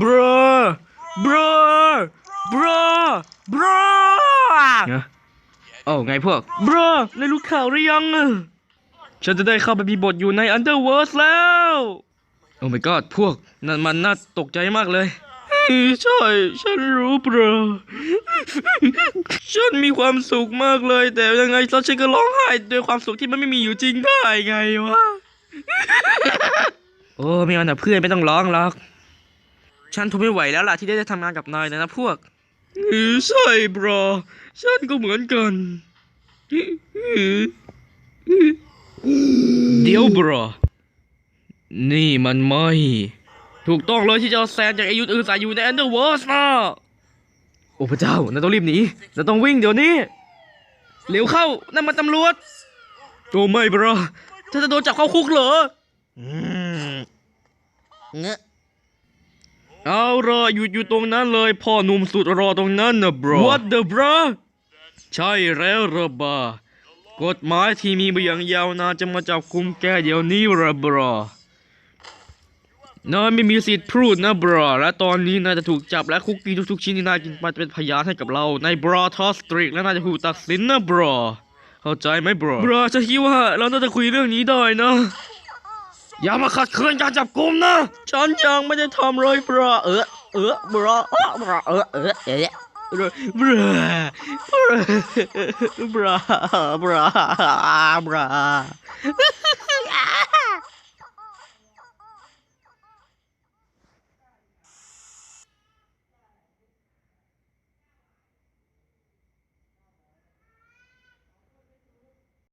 บรบรบรบรนะโอ้าไงพวกบรได้รู้ข่าวหรือยังอะฉันจะได้เข้าไปมีบทอยู่ใน Underworld แล้ว โอ้ my god พวกนั่นมันน่าตกใจมากเลยใช่ ฉันรู้บรฉันมีความสุขมากเลย แต่ยังไงซะฉันก็ร้องไห้ด้วยความสุขที่มันไม่มีอยู่จริงได้ไงวะ โอ้ไม่เอานะเพื่อนไม่ต้องร้องหรอก ฉันทนไม่ไหวแล้วล่ะที่ได้ทำงานกับนายนะนะพวกใช่บรอฉันก็เหมือนกัน เดี๋ยวบรอ นี่มันไม่ ถูกต้องเลยที่จะเอาแซนจากอายุอื่นใส่อยู่ใน Underworld นะโอ้พระเจ้านาต้องรีบหนีนาต้องวิ่งเดี๋ยวนี้ เร็วเข้านั่นมันตำรวจโอ้ไม่บรอฉันจะโดนจับเข้าคุกเหรอ เงอะ เอาละหยุดอยู่ตรงนั้นเลย พ่อหนุ่มสุดรอตรงนั้นนะ bro What the bro ใช่แล้วระบากฎหมายที่มีมาอย่างยาวนานจะมาจับคุมแกเดี๋ยวนี้ระบรนายไม่มีสิทธิ์พูดนะบรและตอนนี้นายจะถูกจับและคุกกี้ทุกๆชิ้นที่นายกินไปจะเป็นพยานให้กับเราในบรทอสตริกและนายจะถูกตัดสินนะบรเข้าใจไหมบรบรฉันคิดว่าเราน่าจะคุยเรื่องนี้ได้นะ อย่ามาขัดขืนการจับกุมนะ ฉันยังไม่ได้ทำเลยบราเออเออบราเออบราเออเออเออบราบราบราบราบร